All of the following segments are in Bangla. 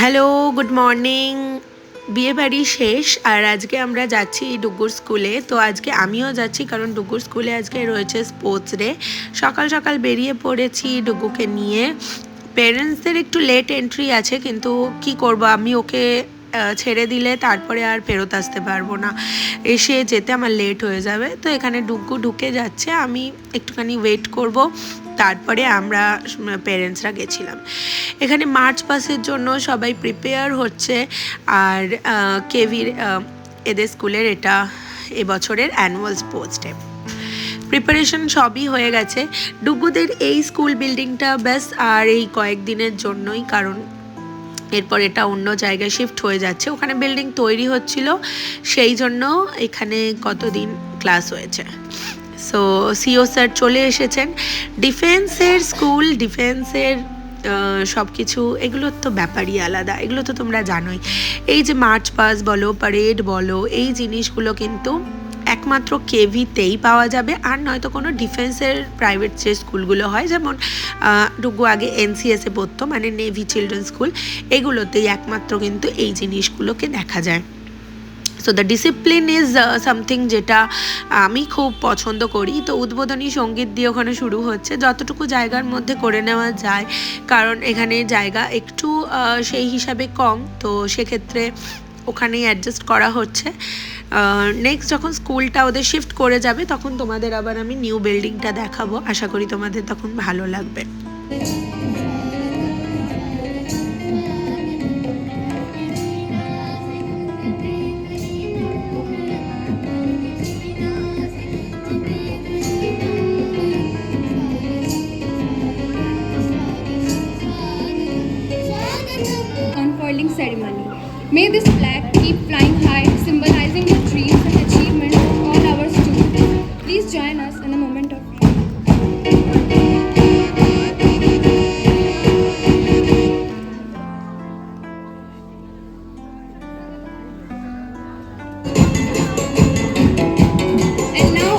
Hello, good morning. বিয়ে বাড়ি শেষ, আর আজকে আমরা যাচ্ছি ডুগুর স্কুলে। তো আজকে আমিও যাচ্ছি, কারণ ডুগুর স্কুলে আজকে রয়েছে স্পোর্টস ডে। সকাল সকাল বেরিয়ে পড়েছি ডুগুকে নিয়ে। প্যারেন্টসদের একটু লেট এন্ট্রি আছে, কিন্তু কি করব? আমি ওকে ছেড়ে দিলে তারপরে আর ফেরত আসতে পারব না। এসে যেতে আমার লেট হয়ে যাবে। তো এখানে ডুগু ঢুকে যাচ্ছে, আমি একটুখানি ওয়েট করব। তারপরে আমরা পেরেন্টসরা গেছিলাম। এখানে মার্চ পাসের জন্য সবাই প্রিপেয়ার হচ্ছে। আর কেভির এদের স্কুলের এটা এবছরের অ্যানুয়াল স্পোর্টস ডে প্রিপারেশন সবই হয়ে গেছে। ডুগুদের এই স্কুল বিল্ডিংটা ব্যাস, আর এই কয়েকদিনের জন্যই, কারণ এরপর এটা অন্য জায়গায় শিফট হয়ে যাচ্ছে। ওখানে বিল্ডিং তৈরি হচ্ছিল, সেই জন্য এখানে কতদিন ক্লাস হয়েছে। সো সিও স্যার চলে এসেছেন। ডিফেন্সের স্কুল, ডিফেন্সের সব কিছু এগুলোর তো ব্যাপারই আলাদা। এগুলো তো তোমরা জানোই। এই যে মার্চ পাস বলো প্যারেড বলো, এই জিনিসগুলো কিন্তু একমাত্র কেভিতেই পাওয়া যাবে। আর নয়তো কোনো ডিফেন্সের প্রাইভেট যে স্কুলগুলো হয়, যেমন ডুগু আগে এনসিএসে পড়তো মানে নেভি চিলড্রেন স্কুল এগুলোতেই একমাত্র কিন্তু এই জিনিসগুলোকে দেখা যায়। So the discipline is something যেটা আমি খুব পছন্দ করি। তো উদ্বোধনী সংগীত দিয়ে ওখানে শুরু হচ্ছে। যতটুকু জায়গার মধ্যে করে নেওয়া যায়, কারণ এখানে জায়গা একটু সেই হিসাবে কম। তো সেক্ষেত্রে ওখানেই অ্যাডজাস্ট করা হচ্ছে। নেক্সট যখন স্কুলটা ওদের শিফট করে যাবে, তখন তোমাদের আবার আমি নিউ বিল্ডিংটা দেখাবো। আশা করি তোমাদের তখন ভালো লাগবে। Ceremony. May this flag keep flying high, symbolizing the dreams and achievements of all our students. Please join us in a moment of prayer. And now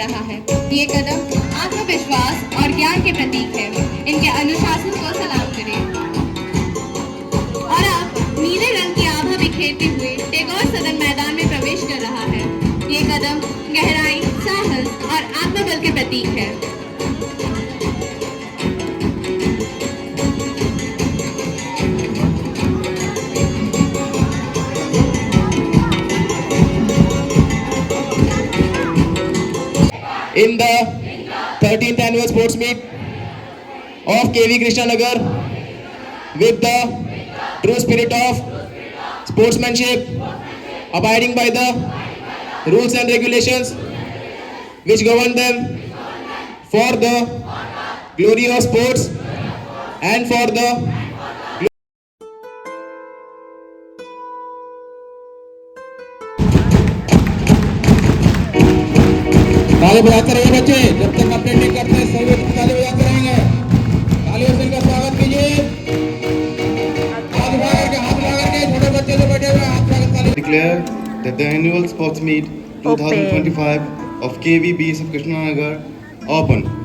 रहा है। ये कदम आत्मविश्वास और ज्ञान के प्रतीक है। इनके अनुशासन को सलाम करें। और अब नीले रंग की आभा बिखेरते हुए टैगोर सदन मैदान में प्रवेश कर रहा है। ये कदम गहराई, साहस और आत्मबल के प्रतीक है। In the 13th annual sports meet of KV Krishnanagar with the true spirit of sportsmanship, abiding by the rules and regulations which govern them for the glory of sports and for the ताली बजा रहिए बच्चे। जब तक अपडेट नहीं करते सभी ताली बजा रहेंगे। तालियों से इनका स्वागत कीजिए। हाथ उठा करके हाथ उठा करके छोटे बच्चे जो बैठे हुए हैं हाथ उठा कर ताली declare that the annual sports meet 2025 of KVBS of Krishnanagar open.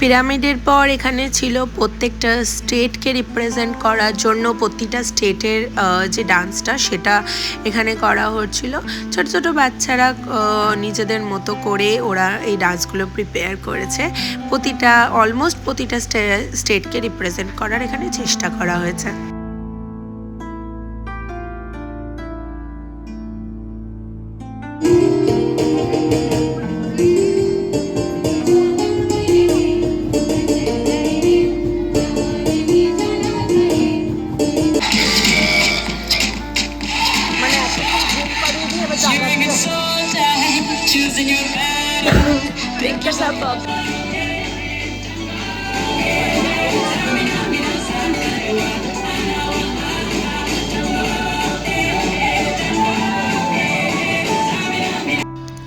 পিরামিডের পর এখানে ছিল প্রত্যেকটা স্টেটকে রিপ্রেজেন্ট করার জন্য প্রতিটা স্টেটের যে ডান্সটা সেটা এখানে করা হচ্ছিল। ছোট ছোট বাচ্চারা নিজেদের মতো করে ওরা এই ডান্সগুলো প্রিপেয়ার করেছে। প্রতিটা অলমোস্ট প্রতিটা স্টেটকে রিপ্রেজেন্ট করার এখানে চেষ্টা করা হয়েছে। Yeah.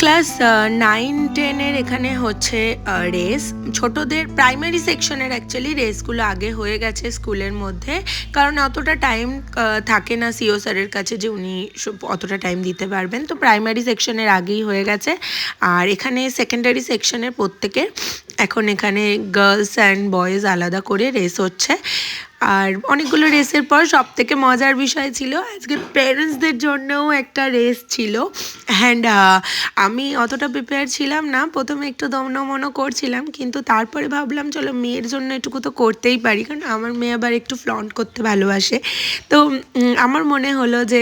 ক্লাস নাইন টেনের এখানে হচ্ছে রেস ছোটদের প্রাইমারি সেকশনের অ্যাকচুয়ালি রেসগুলো আগে হয়ে গেছে স্কুলের মধ্যে। কারণ অতটা টাইম থাকে না সিও স্যারের কাছে যে উনি অতটা টাইম দিতে পারবেন। তো প্রাইমারি সেকশনের আগেই হয়ে গেছে। আর এখানে সেকেন্ডারি সেকশনের প্রত্যেকের এখন এখানে গার্লস অ্যান্ড বয়েজ আলাদা করে রেস হচ্ছে। আর অনেকগুলো রেসের পর সব থেকে মজার বিষয় ছিল, আজকে প্যারেন্টসদের জন্যও একটা রেস ছিল। অ্যান্ড আমি অতটা প্রিপেয়ার ছিলাম না, প্রথমে একটু দমনমনও করছিলাম, কিন্তু তারপরে ভাবলাম, চলো মেয়ের জন্য এটুকু তো করতেই পারি, কারণ আমার মেয়ে আবার একটু ফ্লন্ট করতে ভালোবাসে। তো আমার মনে হলো যে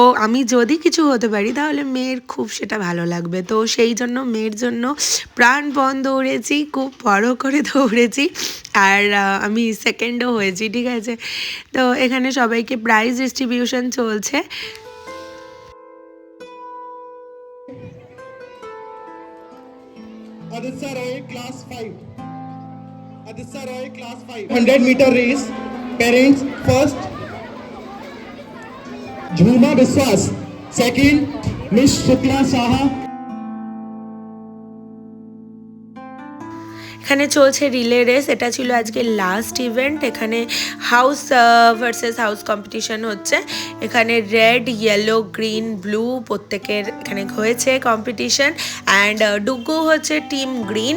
ও, আমি যদি কিছু হতে পারি, তাহলে মেয়ের খুব সেটা ভালো লাগবে। তো সেই জন্য মেয়ের জন্য প্রাণপণ দৌড়েছি, খুব বড় করে দৌড়েছি। আর আমি সেকেন্ডও হয়েছি ঠিক আছে? তো এখানে সবাইকে প্রাইজ ডিস্ট্রিবিউশন চলছে। ঝুমা বিশ্বাস সেকেন্ড মিস শুক্লা সাহা এখানে চলছে রিলে রেস, এটা ছিল আজকে লাস্ট ইভেন্ট এখানে হাউস ভার্সেস হাউস কম্পিটিশন হচ্ছে। এখানে রেড ইয়েলো গ্রিন ব্লু প্রত্যেকের এখানে হয়েছে কম্পিটিশন অ্যান্ড ডুগু হচ্ছে টিম গ্রিন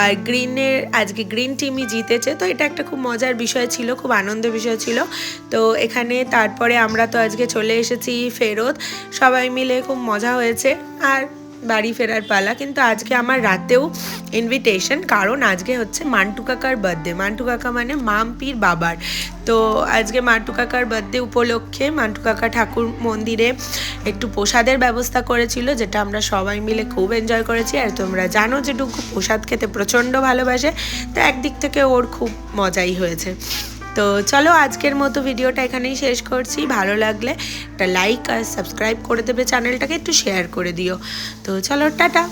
আর গ্রিনের আজকে গ্রিন টিমই জিতেছে, তো এটা একটা খুব মজার বিষয় ছিল, খুব আনন্দের বিষয় ছিল। তো এখানে তারপরে আমরা তো আজকে চলে এসেছি ফেরত, সবাই মিলে খুব মজা হয়েছে। আর বাড়ি ফেরার পালা, কিন্তু আজকে আমার রাতেও ইনভিটেশন কারণ আজকে হচ্ছে মান্টু কাকার বার্থডে মান্টু কাকা মানে মাম্পির বাবার। তো আজকে মান্টু কাকার বার্থডে উপলক্ষে মান্টু কাকা ঠাকুর মন্দিরে একটু প্রসাদের ব্যবস্থা করেছিল, যেটা আমরা সবাই মিলে খুব এনজয় করেছি। আর তোমরা জানো যে ডুগু প্রসাদ খেতে প্রচণ্ড ভালোবাসে, তো একদিক থেকে ওর খুব মজাই হয়েছে। তো চলো আজকের মতো ভিডিওটা এখানেই শেষ করছি। ভালো লাগলে একটা লাইক আর সাবস্ক্রাইব করে দেবে চ্যানেলটাকে, একটু শেয়ার করে দিও। তো চলো, টাটা।